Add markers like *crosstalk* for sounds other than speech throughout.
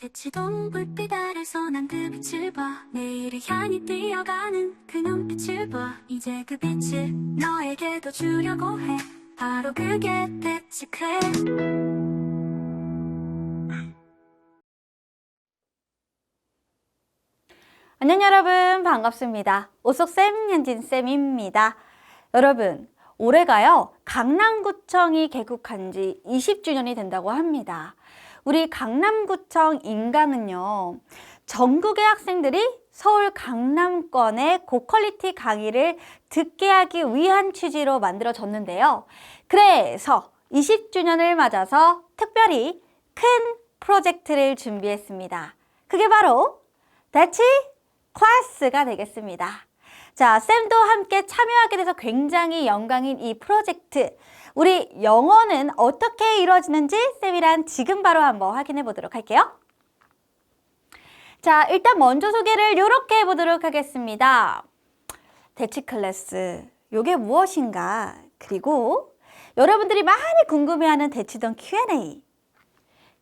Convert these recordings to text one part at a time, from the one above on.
대치동 불빛 아래서 난 그 빛을 봐 내일을 향해 뛰어가는 그 눈빛을 봐 이제 그 빛을 너에게도 주려고 해 바로 그게 대치클 안녕 여러분 반갑습니다. 오속쌤 현진쌤입니다. 여러분 올해가요 강남구청이 개국한 지 20주년이 된다고 합니다. 우리 강남구청 인강은요 전국의 학생들이 서울 강남권의 고퀄리티 강의를 듣게 하기 위한 취지로 만들어졌는데요. 그래서 20주년을 맞아서 특별히 큰 프로젝트를 준비했습니다. 그게 바로 대치 클래스가 되겠습니다. 자, 쌤도 함께 참여하게 돼서 굉장히 영광인 이 프로젝트. 우리 영어는 어떻게 이루어지는지 쌤이랑 지금 바로 한번 확인해 보도록 할게요. 자, 일단 먼저 소개를 이렇게 해보도록 하겠습니다. 대치 클래스. 요게 무엇인가? 그리고 여러분들이 많이 궁금해하는 대치동 Q&A.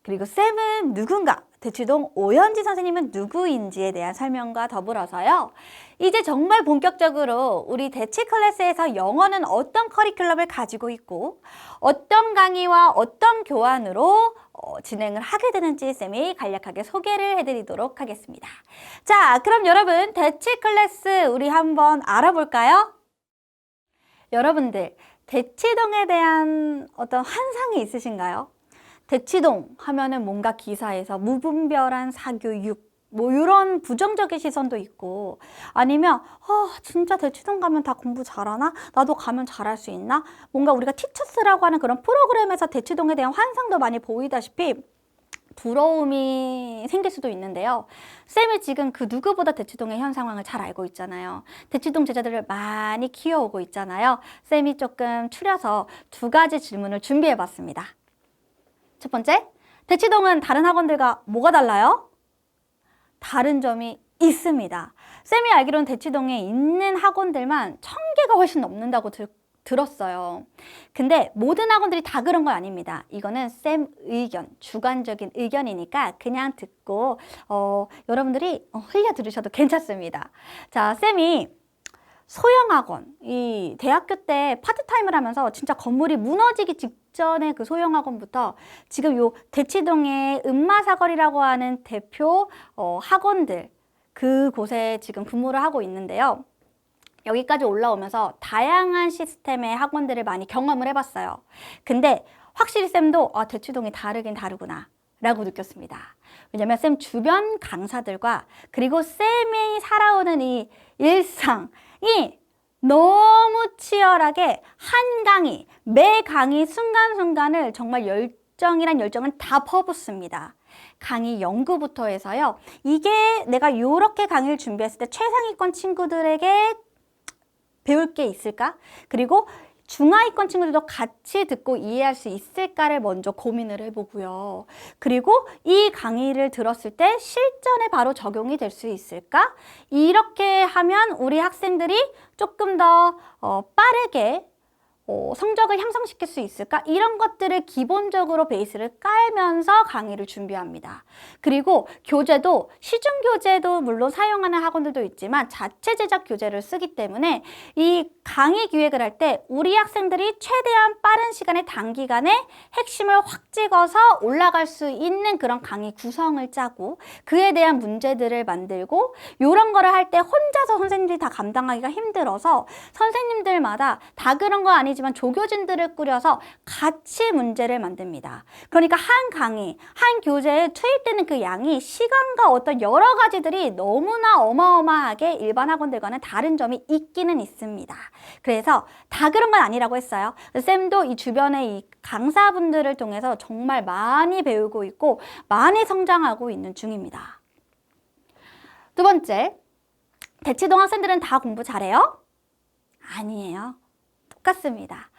그리고 쌤은 누군가, 대치동 오현지 선생님은 누구인지에 대한 설명과 더불어서요. 이제 정말 본격적으로 우리 대치 클래스에서 영어는 어떤 커리큘럼을 가지고 있고 어떤 강의와 어떤 교환으로 어, 진행을 하게 되는지 쌤이 간략하게 소개를 해드리도록 하겠습니다. 자, 그럼 여러분 대치 클래스 우리 한번 알아볼까요? 여러분들 대치동에 대한 어떤 환상이 있으신가요? 대치동 하면은 뭔가 기사에서 무분별한 사교육 뭐 이런 부정적인 시선도 있고 아니면 아 진짜 대치동 가면 다 공부 잘하나? 나도 가면 잘할 수 있나? 뭔가 우리가 티처스라고 하는 그런 프로그램에서 대치동에 대한 환상도 많이 보이다시피 부러움이 생길 수도 있는데요. 쌤이 지금 그 누구보다 대치동의 현 상황을 잘 알고 있잖아요. 대치동 제자들을 많이 키워오고 있잖아요. 쌤이 조금 추려서 두 가지 질문을 준비해 봤습니다. 첫 번째, 대치동은 다른 학원들과 뭐가 달라요? 다른 점이 있습니다. 쌤이 알기로는 대치동에 있는 학원들만 천 개가 훨씬 넘는다고 들, 들었어요. 근데 모든 학원들이 다 그런 건 아닙니다. 이거는 쌤 의견, 주관적인 의견이니까 그냥 듣고 어, 여러분들이 어, 흘려 들으셔도 괜찮습니다. 자, 쌤이 소형학원, 이 대학교 때 파트타임을 하면서 진짜 건물이 무너지기 직전에 그 소형학원부터 지금 요 대치동의 음마사거리라고 하는 대표 어, 학원들 그곳에 지금 근무를 하고 있는데요. 여기까지 올라오면서 다양한 시스템의 학원들을 많이 경험을 해봤어요. 근데 확실히 쌤도 아, 대치동이 다르긴 다르구나. 라고 느꼈습니다. 왜냐면 쌤 주변 강사들과 그리고 쌤이 살아오는 이 일상 이 너무 치열하게 한 강의, 매 강의 순간순간을 정말 열정이란 열정을 다 퍼붓습니다. 강의 연구부터 해서요. 이게 내가 이렇게 강의를 준비했을 때 최상위권 친구들에게 배울 게 있을까? 그리고 중하위권 친구들도 같이 듣고 이해할 수 있을까를 먼저 고민을 해보고요. 그리고 이 강의를 들었을 때 실전에 바로 적용이 될 수 있을까? 이렇게 하면 우리 학생들이 조금 더 어, 빠르게 어, 성적을 향상시킬 수 있을까? 이런 것들을 기본적으로 베이스를 깔면서 강의를 준비합니다. 그리고 교재도 시중 교재도 물론 사용하는 학원들도 있지만 자체 제작 교재를 쓰기 때문에 이 강의 기획을 할 때 우리 학생들이 최대한 빠른 시간에 단기간에 핵심을 확 찍어서 올라갈 수 있는 그런 강의 구성을 짜고 그에 대한 문제들을 만들고 이런 거를 할 때 혼자서 선생님들이 다 감당하기가 힘들어서 선생님들마다 다 그런 거 아니 지만 조교진들을 꾸려서 같이 문제를 만듭니다. 그러니까 한 강의, 한 교재에 투입되는 그 양이 시간과 어떤 여러 가지들이 너무나 어마어마하게 일반 학원들과는 다른 점이 있기는 있습니다. 그래서 다 그런 건 아니라고 했어요. 쌤도 이 주변의 이 강사분들을 통해서 정말 많이 배우고 있고 많이 성장하고 있는 중입니다. 두 번째, 대치동 학생들은 다 공부 잘해요? 아니에요. 똑같습니다.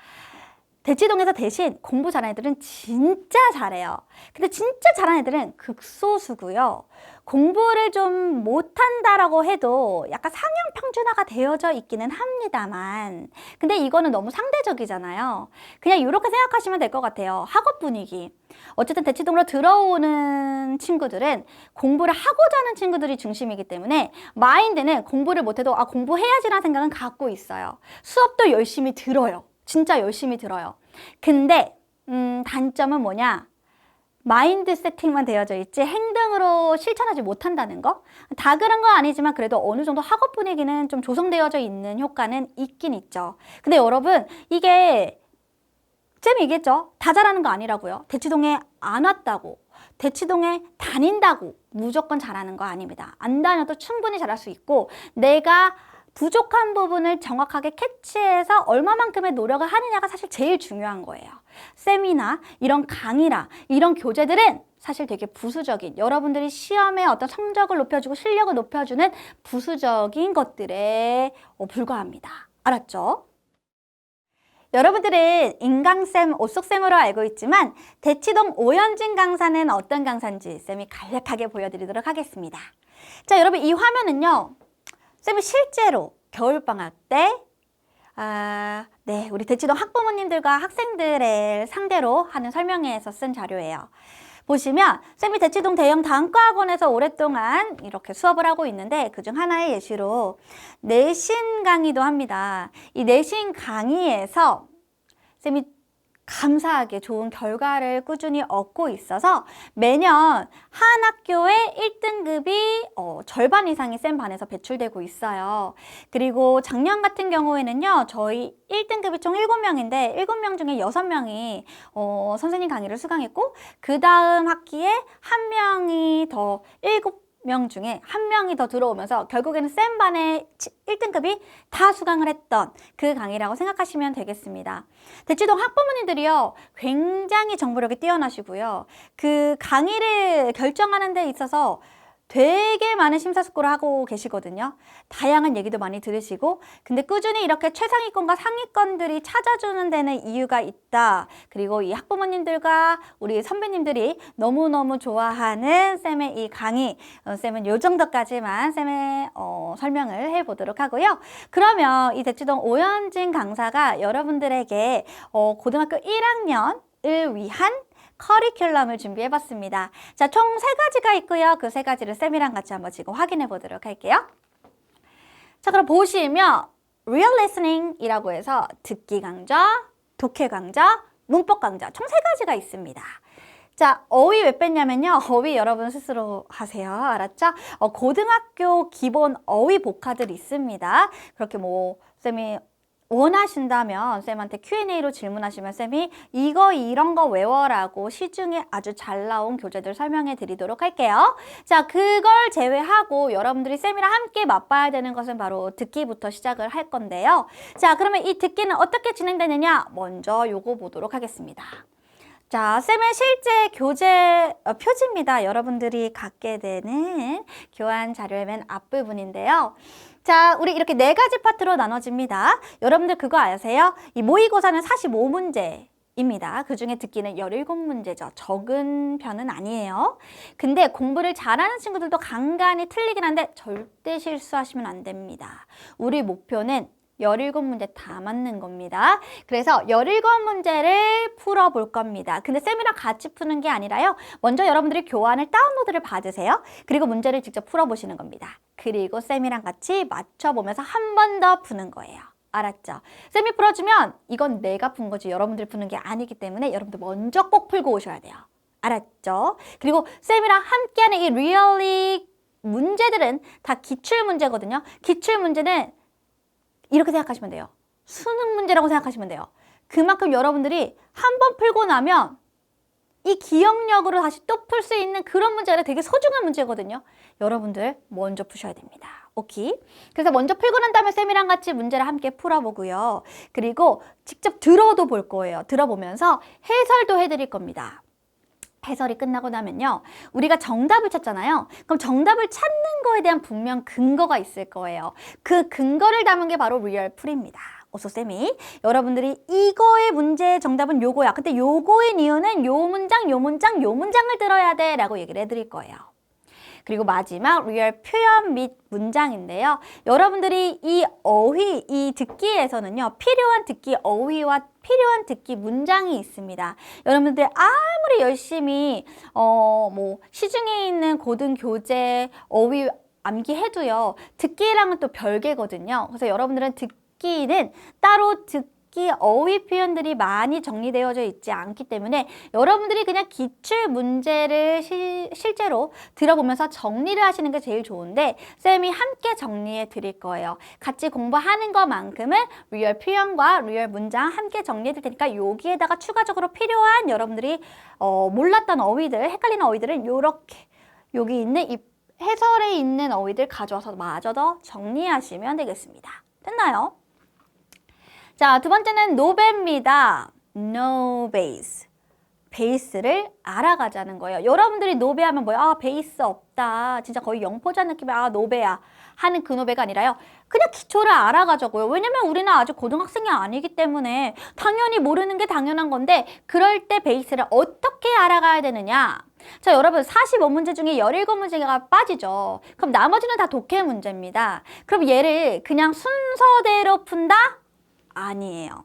대치동에서 대신 공부 잘하는 애들은 진짜 잘해요. 근데 진짜 잘하는 애들은 극소수고요. 공부를 좀 못한다라고 해도 약간 상향 평준화가 되어져 있기는 합니다만 근데 이거는 너무 상대적이잖아요. 그냥 이렇게 생각하시면 될 것 같아요. 학업 분위기. 어쨌든 대치동으로 들어오는 친구들은 공부를 하고자 하는 친구들이 중심이기 때문에 마인드는 공부를 못해도 아 공부해야지라는 생각은 갖고 있어요. 수업도 열심히 들어요. 진짜 열심히 들어요. 근데 음, 단점은 뭐냐? 마인드 세팅만 되어져 있지 행동으로 실천하지 못한다는 거? 다 그런 건 아니지만 그래도 어느 정도 학업 분위기는 좀 조성되어져 있는 효과는 있긴 있죠. 근데 여러분 이게 쌤이 얘기했죠. 다 잘하는 거 아니라고요. 대치동에 안 왔다고 대치동에 다닌다고 무조건 잘하는 거 아닙니다. 안 다녀도 충분히 잘할 수 있고 내가 부족한 부분을 정확하게 캐치해서 얼마만큼의 노력을 하느냐가 사실 제일 중요한 거예요. 세미나 이런 강의라 이런 교재들은 사실 되게 부수적인 여러분들이 시험에 어떤 성적을 높여주고 실력을 높여주는 부수적인 것들에 어, 불과합니다. 알았죠? 여러분들은 인강쌤, 오쏙쌤으로 알고 있지만 대치동 오연진 강사는 어떤 강사인지 쌤이 간략하게 보여드리도록 하겠습니다. 자, 여러분 이 화면은요. 쌤이 실제로 겨울방학 때 아, 네, 우리 대치동 학부모님들과 학생들을 상대로 하는 설명회에서 쓴 자료예요. 보시면 쌤이 대치동 대형 단과학원에서 오랫동안 이렇게 수업을 하고 있는데 그중 하나의 예시로 내신 강의도 합니다. 이 내신 강의에서 쌤이 감사하게 좋은 결과를 꾸준히 얻고 있어서 매년 한 학교의 1등급이 어, 절반 이상이 쌤 반에서 배출되고 있어요. 그리고 작년 같은 경우에는요, 저희 1등급이 총 7명인데 7명 중에 6명이 어, 선생님 강의를 수강했고 그 다음 학기에 한 명이 더 7 명 중에 한 명이 더 들어오면서 결국에는 쌤 반의 1등급이 다 수강을 했던 그 강의라고 생각하시면 되겠습니다. 대치동 학부모님들이요, 굉장히 정보력이 뛰어나시고요. 그 강의를 결정하는 데 있어서 되게 많은 심사숙고를 하고 계시거든요. 다양한 얘기도 많이 들으시고, 근데 꾸준히 이렇게 최상위권과 상위권들이 찾아주는 데는 이유가 있다. 그리고 이 학부모님들과 우리 선배님들이 너무너무 좋아하는 쌤의 이 강의, 어, 쌤은 요 정도까지만 쌤의 어, 설명을 해보도록 하고요. 그러면 이 대치동 오현진 강사가 여러분들에게 어, 고등학교 1학년 을 위한 커리큘럼을 준비해봤습니다. 자, 총 세 가지가 있고요. 그 세 가지를 쌤이랑 같이 한번 지금 확인해 보도록 할게요. 자, 그럼 보시면 real listening이라고 해서 듣기 강좌, 독해 강좌, 문법 강좌 총 세 가지가 있습니다. 자, 어휘 왜 뺐냐면요. 어휘 여러분 스스로 하세요. 알았죠? 어, 고등학교 기본 어휘 복화들 있습니다. 그렇게 뭐 쌤이 원하신다면 쌤한테 Q&A로 질문하시면 쌤이 이거 이런 거 외워라고 시중에 아주 잘 나온 교재들 설명해 드리도록 할게요. 자, 그걸 제외하고 여러분들이 쌤이랑 함께 맛봐야 되는 것은 바로 듣기부터 시작을 할 건데요. 자, 그러면 이 듣기는 어떻게 진행되느냐? 먼저 요거 보도록 하겠습니다. 자, 쌤의 실제 교재 어, 표지입니다. 여러분들이 갖게 되는 교환 자료의 맨 앞부분인데요. 자, 우리 이렇게 네 가지 파트로 나눠집니다. 여러분들 그거 아세요? 이 모의고사는 45문제. 입니다. 그 중에 듣기는 17문제죠. 적은 편은 아니에요. 근데 공부를 잘하는 친구들도 간간히 틀리긴 한데 절대 실수하시면 안 됩니다. 우리 목표는 17문제 다 맞는 겁니다. 그래서 17문제를 풀어볼 겁니다. 근데 쌤이랑 같이 푸는 게 아니라요. 먼저 여러분들이 교환을 다운로드를 받으세요. 그리고 문제를 직접 풀어보시는 겁니다. 그리고 쌤이랑 같이 맞춰보면서 한 번 더 푸는 거예요. 알았죠? 쌤이 풀어주면 이건 내가 푼 거지 여러분들이 푸는 게 아니기 때문에 여러분들 먼저 꼭 풀고 오셔야 돼요. 알았죠? 그리고 쌤이랑 함께하는 이 리얼리 문제들은 다 기출 문제거든요. 기출 문제는 이렇게 생각하시면 돼요. 수능 문제라고 생각하시면 돼요. 그만큼 여러분들이 한 번 풀고 나면 이 기억력으로 다시 또 풀 수 있는 그런 문제가 되게 소중한 문제거든요. 여러분들 먼저 푸셔야 됩니다. 오케이? 그래서 먼저 풀고 난 다음에 쌤이랑 같이 문제를 함께 풀어보고요. 그리고 직접 들어도 볼 거예요. 들어보면서 해설도 해드릴 겁니다. 해설이 끝나고 나면요. 우리가 정답을 찾잖아요. 그럼 정답을 찾는 거에 대한 분명 근거가 있을 거예요. 그 근거를 담은 게 바로 리얼 풀입니다. 어서 쌤이 여러분들이 이거의 문제의 정답은 요거야. 근데 요거인 이유는 요 문장, 요 문장, 요 문장을 들어야 돼 라고 얘기를 해드릴 거예요. 그리고 마지막 리얼 표현 및 문장인데요. 여러분들이 이 어휘, 이 듣기에서는요. 필요한 듣기 어휘와 필요한 듣기 문장이 있습니다. 여러분들 아무리 열심히 어 뭐 시중에 있는 고등 교재 어휘 암기해도요. 듣기랑은 또 별개거든요. 그래서 여러분들은 듣기는 따로 듣 기 어휘 표현들이 많이 정리되어져 있지 않기 때문에 여러분들이 그냥 기출 문제를 시, 실제로 들어보면서 정리를 하시는 게 제일 좋은데 쌤이 함께 정리해 드릴 거예요. 같이 공부하는 것만큼은 리얼 표현과 리얼 문장 함께 정리해 드릴 테니까 여기에다가 추가적으로 필요한 여러분들이 어, 몰랐던 어휘들, 헷갈리는 어휘들은 요렇게 여기 있는 이 해설에 있는 어휘들 가져와서 마저 더 정리하시면 되겠습니다. 됐나요? 자, 두 번째는 노베입니다. No base. 베이스를 알아가자는 거예요. 여러분들이 노베하면 뭐야? 아, 베이스 없다. 진짜 거의 영포자 느낌의 아, 노베야. 하는 그 노베가 아니라요. 그냥 기초를 알아가자고요. 왜냐면 우리는 아직 고등학생이 아니기 때문에 당연히 모르는 게 당연한 건데 그럴 때 베이스를 어떻게 알아가야 되느냐? 자, 여러분 45문제 중에 17문제가 빠지죠. 그럼 나머지는 다 독해 문제입니다. 그럼 얘를 그냥 순서대로 푼다? 아니에요.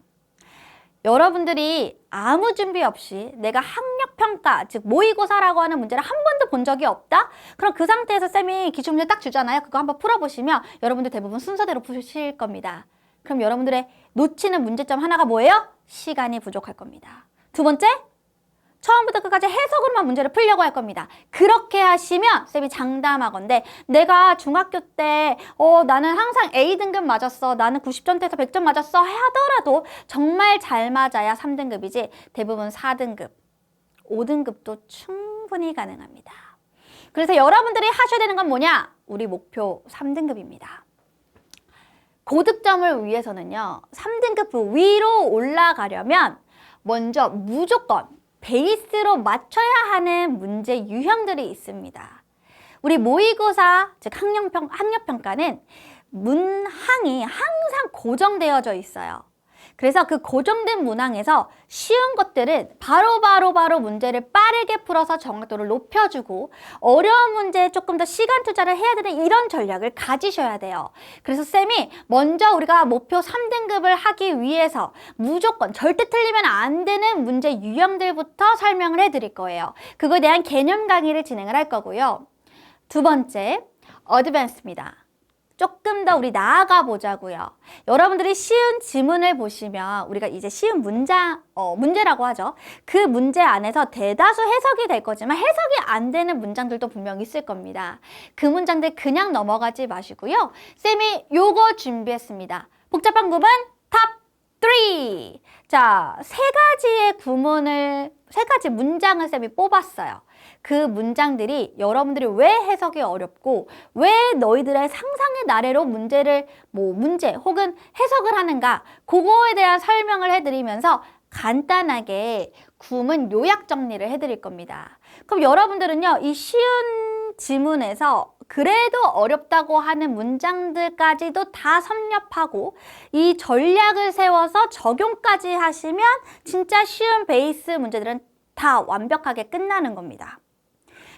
여러분들이 아무 준비 없이 내가 학력평가, 즉 모의고사라고 하는 문제를 한 번도 본 적이 없다? 그럼 그 상태에서 쌤이 기출문제 딱 주잖아요. 그거 한번 풀어보시면 여러분들 대부분 순서대로 푸실 겁니다. 그럼 여러분들의 놓치는 문제점 하나가 뭐예요? 시간이 부족할 겁니다. 두 번째, 처음부터 끝까지 해석으로만 문제를 풀려고 할 겁니다. 그렇게 하시면 쌤이 장담하건데 내가 중학교 때 어, 나는 항상 A등급 맞았어. 나는 90점대에서 100점 맞았어. 하더라도 정말 잘 맞아야 3등급이지 대부분 4등급, 5등급도 충분히 가능합니다. 그래서 여러분들이 하셔야 되는 건 뭐냐? 우리 목표 3등급입니다. 고득점을 위해서는요. 3등급 위로 올라가려면 먼저 무조건 베이스로 맞춰야 하는 문제 유형들이 있습니다. 우리 모의고사, 즉 학력평, 학력평가는 문항이 항상 고정되어져 있어요. 그래서 그 고정된 문항에서 쉬운 것들은 바로바로 바로 바로 문제를 빠르게 풀어서 정확도를 높여주고 어려운 문제에 조금 더 시간 투자를 해야 되는 이런 전략을 가지셔야 돼요. 그래서 쌤이 먼저 우리가 목표 3등급을 하기 위해서 무조건 절대 틀리면 안 되는 문제 유형들부터 설명을 해드릴 거예요. 그거에 대한 개념 강의를 진행을 할 거고요. 두 번째, 어드밴스입니다. 조금 더 우리 나아가 보자고요. 여러분들이 쉬운 지문을 보시면 우리가 이제 쉬운 문장, 어, 문제라고 하죠. 그 문제 안에서 대다수 해석이 될 거지만 해석이 안 되는 문장들도 분명 있을 겁니다. 그 문장들 그냥 넘어가지 마시고요. 쌤이 요거 준비했습니다. 복잡한 구문 탑 3! 자, 세 가지의 구문을, 세 가지 문장을 쌤이 뽑았어요. 그 문장들이 여러분들이 왜 해석이 어렵고 왜 너희들의 상상의 나래로 문제를 뭐 문제 혹은 해석을 하는가 그거에 대한 설명을 해드리면서 간단하게 구문 요약 정리를 해드릴 겁니다. 그럼 여러분들은요 이 쉬운 지문에서 그래도 어렵다고 하는 문장들까지도 다 섭렵하고 이 전략을 세워서 적용까지 하시면 진짜 쉬운 베이스 문제들은 다 완벽하게 끝나는 겁니다.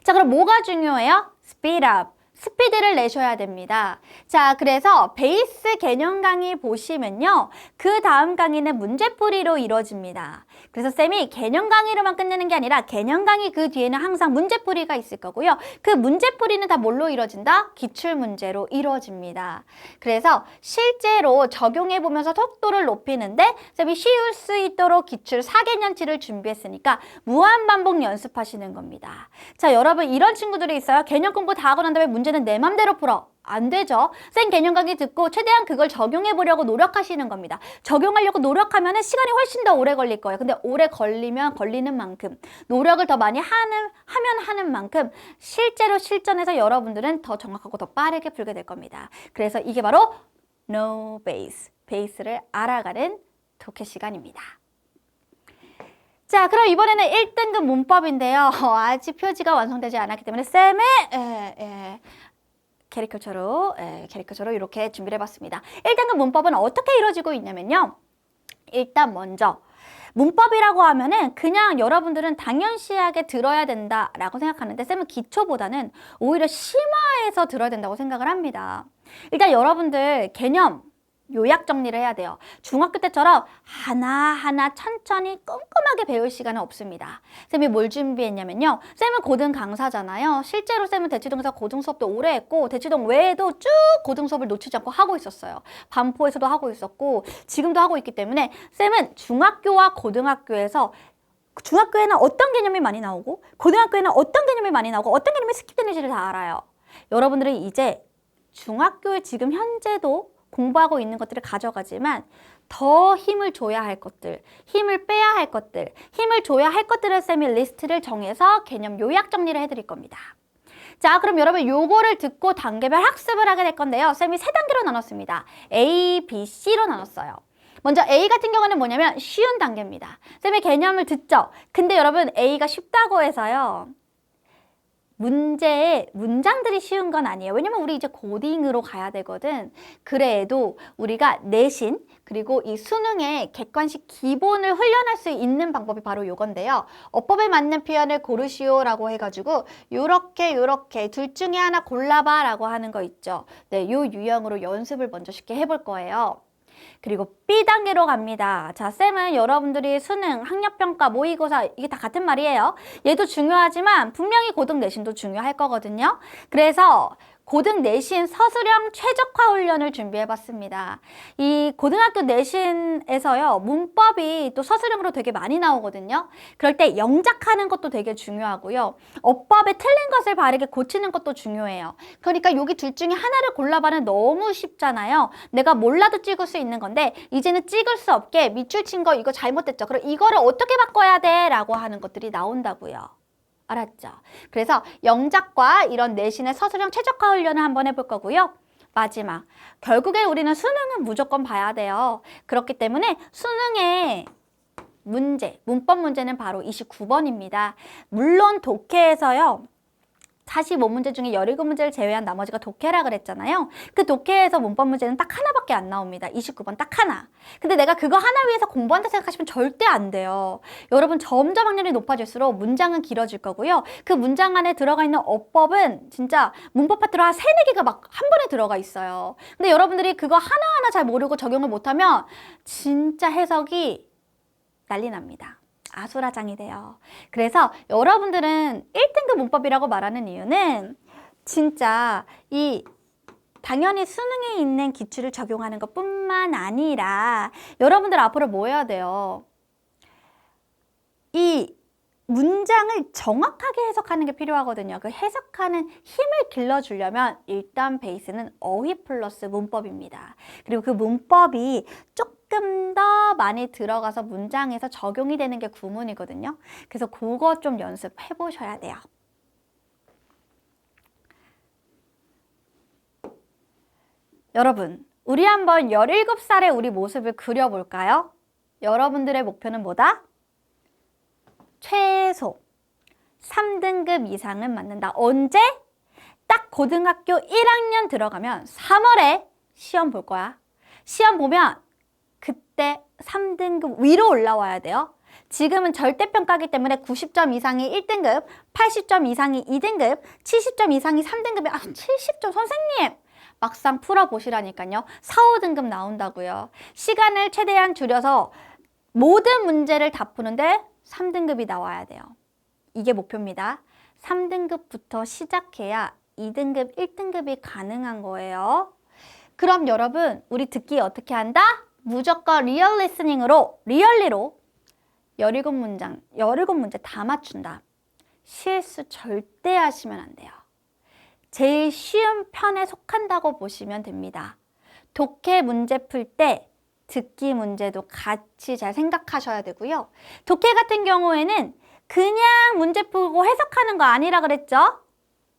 자, 그럼 뭐가 중요해요? speed up. 스피드를 내셔야 됩니다. 자, 그래서 베이스 개념 강의 보시면요. 그 다음 강의는 문제풀이로 이루어집니다. 그래서 쌤이 개념 강의로만 끝내는 게 아니라 개념 강의 그 뒤에는 항상 문제풀이가 있을 거고요. 그 문제풀이는 다 뭘로 이루어진다? 기출 문제로 이루어집니다. 그래서 실제로 적용해 보면서 속도를 높이는데 쌤이 쉬울 수 있도록 기출 4개년치를 준비했으니까 무한 반복 연습하시는 겁니다. 자, 여러분 이런 친구들이 있어요. 개념 공부 다 하고 난 다음에 문제는 내 맘대로 풀어. 안 되죠. 쌤 개념 강의 듣고 최대한 그걸 적용해 보려고 노력하시는 겁니다. 적용하려고 노력하면 시간이 훨씬 더 오래 걸릴 거예요. 근데 오래 걸리면 걸리는 만큼 노력을 더 많이 하는 하면 하는 만큼 실제로 실전에서 여러분들은 더 정확하고 더 빠르게 풀게 될 겁니다. 그래서 이게 바로 no base, 베이스를 알아가는 독해 시간입니다. 자, 그럼 이번에는 1등급 문법인데요. *laughs* 아직 표지가 완성되지 않았기 때문에 쌤의 에, 에, 캐리커처로, 예, 캐리커처로 이렇게 준비를 해봤습니다. 1등급 문법은 어떻게 이루어지고 있냐면요. 일단 먼저 문법이라고 하면은 그냥 여러분들은 당연시하게 들어야 된다라고 생각하는데 쌤은 기초보다는 오히려 심화해서 들어야 된다고 생각을 합니다. 일단 여러분들 개념 요약 정리를 해야 돼요. 중학교 때처럼 하나하나 천천히 꼼꼼하게 배울 시간은 없습니다. 쌤이 뭘 준비했냐면요. 쌤은 고등 강사잖아요. 실제로 쌤은 대치동에서 고등 수업도 오래 했고 대치동 외에도 쭉 고등 수업을 놓치지 않고 하고 있었어요. 반포에서도 하고 있었고 지금도 하고 있기 때문에 쌤은 중학교와 고등학교에서 중학교에는 어떤 개념이 많이 나오고 고등학교에는 어떤 개념이 많이 나오고 어떤 개념이 스킵되는지를 다 알아요. 여러분들은 이제 중학교에 지금 현재도 공부하고 있는 것들을 가져가지만 더 힘을 줘야 할 것들, 힘을 빼야 할 것들, 힘을 줘야 할 것들을 쌤이 리스트를 정해서 개념 요약 정리를 해드릴 겁니다. 자, 그럼 여러분 요거를 듣고 단계별 학습을 하게 될 건데요. 쌤이 세 단계로 나눴습니다. A, B, C로 나눴어요. 먼저 A 같은 경우는 뭐냐면 쉬운 단계입니다. 쌤의 개념을 듣죠. 근데 여러분 A가 쉽다고 해서요. 문제의 문장들이 쉬운 건 아니에요. 왜냐면 우리 이제 고딩으로 가야 되거든. 그래도 우리가 내신 그리고 이 수능의 객관식 기본을 훈련할 수 있는 방법이 바로 요건데요. 어법에 맞는 표현을 고르시오라고 해가지고 요렇게 요렇게 둘 중에 하나 골라봐라고 하는 거 있죠. 네, 요 유형으로 연습을 먼저 쉽게 해볼 거예요. 그리고 B 단계로 갑니다. 자, 쌤은 여러분들이 수능, 학력평가, 모의고사 이게 다 같은 말이에요. 얘도 중요하지만 분명히 고등 내신도 중요할 거거든요. 그래서 고등 내신 서술형 최적화 훈련을 준비해 봤습니다. 이 고등학교 내신에서요, 문법이 또 서술형으로 되게 많이 나오거든요. 그럴 때 영작하는 것도 되게 중요하고요. 어법에 틀린 것을 바르게 고치는 것도 중요해요. 그러니까 여기 둘 중에 하나를 골라봐는 너무 쉽잖아요. 내가 몰라도 찍을 수 있는 건데, 이제는 찍을 수 없게 밑줄 친 거 이거 잘못됐죠. 그럼 이거를 어떻게 바꿔야 돼? 라고 하는 것들이 나온다고요. 알았죠? 그래서 영작과 이런 내신의 서술형 최적화 훈련을 한번 해볼 거고요. 마지막. 결국에 우리는 수능은 무조건 봐야 돼요. 그렇기 때문에 수능의 문제, 문법 문제는 바로 29번입니다. 물론 독해에서요. 45문제 중에 17문제를 제외한 나머지가 독해라 그랬잖아요. 그 독해에서 문법 문제는 딱 하나밖에 안 나옵니다. 29번 딱 하나. 근데 내가 그거 하나 위해서 공부한다 생각하시면 절대 안 돼요. 여러분 점점 확률이 높아질수록 문장은 길어질 거고요. 그 문장 안에 들어가 있는 어법은 진짜 문법 파트로 한 세네 개가 막 한 번에 들어가 있어요. 근데 여러분들이 그거 하나하나 잘 모르고 적용을 못하면 진짜 해석이 난리 납니다. 아수라장이 돼요. 그래서 여러분들은 1등급 문법이라고 말하는 이유는 진짜 이 당연히 수능에 있는 기출을 적용하는 것 뿐만 아니라 여러분들 앞으로 뭐 해야 돼요? 이 문장을 정확하게 해석하는 게 필요하거든요. 그 해석하는 힘을 길러주려면 일단 베이스는 어휘 플러스 문법입니다. 그리고 그 문법이 조금 더 많이 들어가서 문장에서 적용이 되는 게 구문이거든요. 그래서 그거 좀 연습해 보셔야 돼요. 여러분, 우리 한번 17살의 우리 모습을 그려볼까요? 여러분들의 목표는 뭐다? 최소 3등급 이상은 맞는다. 언제? 딱 고등학교 1학년 들어가면 3월에 시험 볼 거야. 시험 보면 그때 3등급 위로 올라와야 돼요. 지금은 절대평가기 때문에 90점 이상이 1등급, 80점 이상이 2등급, 70점 이상이 3등급이 아 70점 선생님! 막상 풀어보시라니까요. 4, 5등급 나온다고요. 시간을 최대한 줄여서 모든 문제를 다 푸는데 3등급이 나와야 돼요. 이게 목표입니다. 3등급부터 시작해야 2등급, 1등급이 가능한 거예요. 그럼 여러분, 우리 듣기 어떻게 한다? 무조건 리얼 리스닝으로, 리얼리로 17문장, 17문제 다 맞춘다. 실수 절대 하시면 안 돼요. 제일 쉬운 편에 속한다고 보시면 됩니다. 독해 문제 풀 때 듣기 문제도 같이 잘 생각하셔야 되고요. 독해 같은 경우에는 그냥 문제 풀고 해석하는 거 아니라 그랬죠?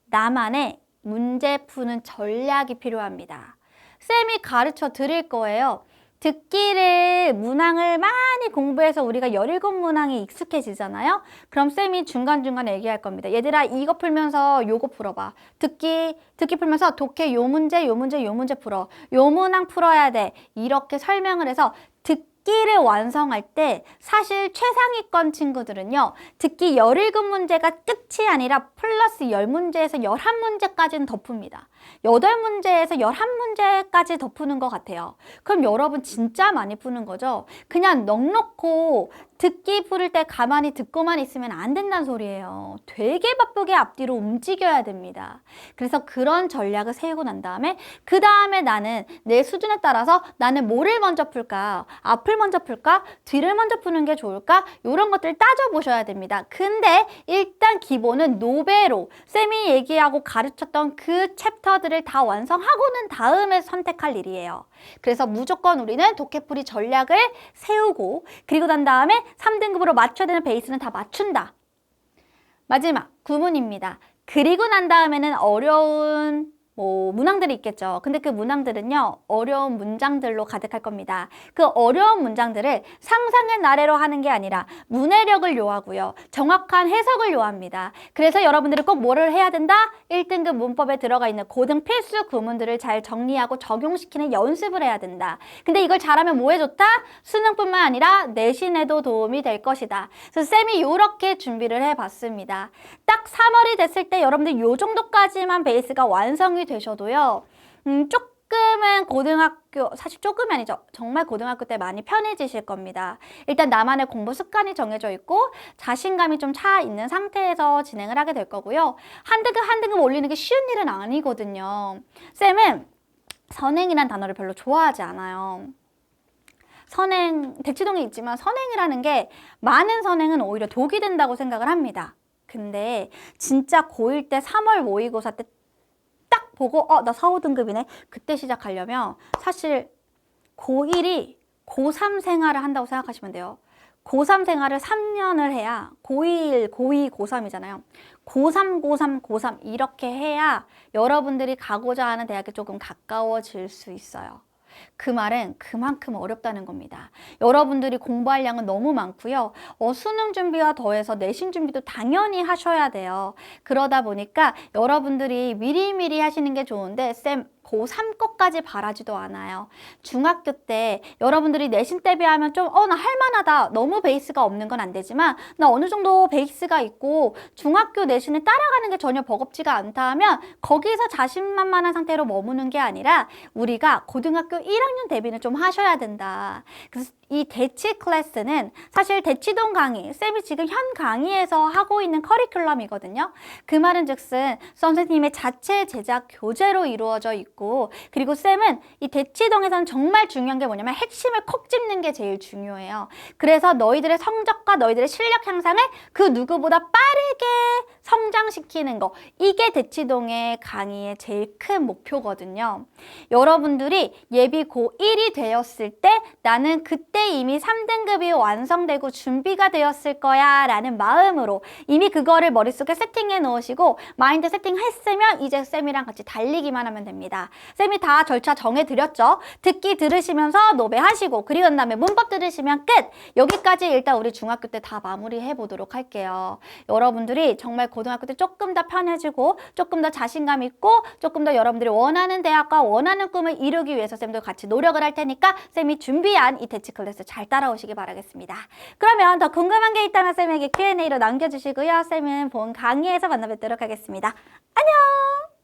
나만의 문제 푸는 전략이 필요합니다. 쌤이 가르쳐 드릴 거예요. 듣기를 문항을 많이 공부해서 우리가 17문항이 익숙해지잖아요. 그럼 쌤이 중간중간 얘기할 겁니다. 얘들아 이거 풀면서 요거 풀어봐. 듣기 듣기 풀면서 독해 요 문제 요 문제 요 문제 풀어. 요 문항 풀어야 돼. 이렇게 설명을 해서 듣기를 완성할 때 사실 최상위권 친구들은요. 듣기 17문제가 끝이 아니라 플러스 10문제에서 11문제까지는 더 풉니다. 8문제에서 11문제까지 더 푸는 것 같아요. 그럼 여러분 진짜 많이 푸는 거죠? 그냥 넉넉고 듣기 풀을 때 가만히 듣고만 있으면 안 된다는 소리예요. 되게 바쁘게 앞뒤로 움직여야 됩니다. 그래서 그런 전략을 세우고 난 다음에 그 다음에 나는 내 수준에 따라서 나는 뭐를 먼저 풀까? 앞을 먼저 풀까? 뒤를 먼저 푸는 게 좋을까? 이런 것들 따져보셔야 됩니다. 근데 일단 기본은 노베로 쌤이 얘기하고 가르쳤던 그 챕터 들을 다 완성하고는 다음에 선택할 일이에요. 그래서 무조건 우리는 독해풀이 전략을 세우고 그리고 난 다음에 3등급으로 맞춰야 되는 베이스는 다 맞춘다. 마지막 구문입니다. 그리고 난 다음에는 어려운 뭐 문항들이 있겠죠. 근데 그 문항들은요. 어려운 문장들로 가득할 겁니다. 그 어려운 문장들을 상상의 나래로 하는 게 아니라 문해력을 요하고요. 정확한 해석을 요합니다. 그래서 여러분들이 꼭 뭐를 해야 된다? 1등급 문법에 들어가 있는 고등 필수 구문들을 잘 정리하고 적용시키는 연습을 해야 된다. 근데 이걸 잘하면 뭐에 좋다? 수능뿐만 아니라 내신에도 도움이 될 것이다. 그래서 쌤이 이렇게 준비를 해봤습니다. 딱 3월이 됐을 때 여러분들 요 정도까지만 베이스가 완성이 되셔도요. 음, 조금은 고등학교, 사실 조금이 아니죠. 정말 고등학교 때 많이 편해지실 겁니다. 일단 나만의 공부 습관이 정해져 있고 자신감이 좀 차 있는 상태에서 진행을 하게 될 거고요. 한 등급 한 등급 올리는 게 쉬운 일은 아니거든요. 쌤은 선행이란 단어를 별로 좋아하지 않아요. 선행, 대치동에 있지만 선행이라는 게 많은 선행은 오히려 독이 된다고 생각을 합니다. 근데 진짜 고1 때 3월 모의고사 때딱 보고 어, 나 4, 5등급이네. 그때 시작하려면 사실 고1이 고3 생활을 한다고 생각하시면 돼요. 고3 생활을 3년을 해야 고1, 고2, 고3이잖아요. 고3, 고3, 고3 이렇게 해야 여러분들이 가고자 하는 대학에 조금 가까워질 수 있어요. 그 말은 그만큼 어렵다는 겁니다. 여러분들이 공부할 양은 너무 많고요. 어, 수능 준비와 더해서 내신 준비도 당연히 하셔야 돼요. 그러다 보니까 여러분들이 미리미리 하시는 게 좋은데 쌤 고3 것까지 바라지도 않아요. 중학교 때 여러분들이 내신 대비하면 좀, 어, 나 할만하다. 너무 베이스가 없는 건 안 되지만, 나 어느 정도 베이스가 있고, 중학교 내신을 따라가는 게 전혀 버겁지가 않다 하면, 거기서 자신만만한 상태로 머무는 게 아니라, 우리가 고등학교 1학년 대비는 좀 하셔야 된다. 그래서 이 대치 클래스는 사실 대치동 강의, 쌤이 지금 현 강의에서 하고 있는 커리큘럼이거든요. 그 말은 즉슨 선생님의 자체 제작 교재로 이루어져 있고, 그리고 쌤은 이 대치동에서는 정말 중요한 게 뭐냐면 핵심을 콕 집는 게 제일 중요해요. 그래서 너희들의 성적과 너희들의 실력 향상을 그 누구보다 빠르게 성장시키는 거. 이게 대치동의 강의의 제일 큰 목표거든요. 여러분들이 예비 고1이 되었을 때 나는 그때 이미 3등급이 완성되고 준비가 되었을 거야 라는 마음으로 이미 그거를 머릿속에 세팅해 놓으시고 마인드 세팅했으면 이제 쌤이랑 같이 달리기만 하면 됩니다. 쌤이 다 절차 정해 드렸죠. 듣기 들으시면서 노배하시고 그리고 난 다음에 문법 들으시면 끝. 여기까지 일단 우리 중학교 때 다 마무리해 보도록 할게요. 여러분들이 정말 고등학교 때 조금 더 편해지고 조금 더 자신감 있고 조금 더 여러분들이 원하는 대학과 원하는 꿈을 이루기 위해서 쌤도 같이 노력을 할 테니까 쌤이 준비한 이 대치 클래스 잘 따라오시기 바라겠습니다. 그러면 더 궁금한 게 있다면 쌤에게 Q&A로 남겨주시고요. 쌤은 본 강의에서 만나 뵙도록 하겠습니다. 안녕!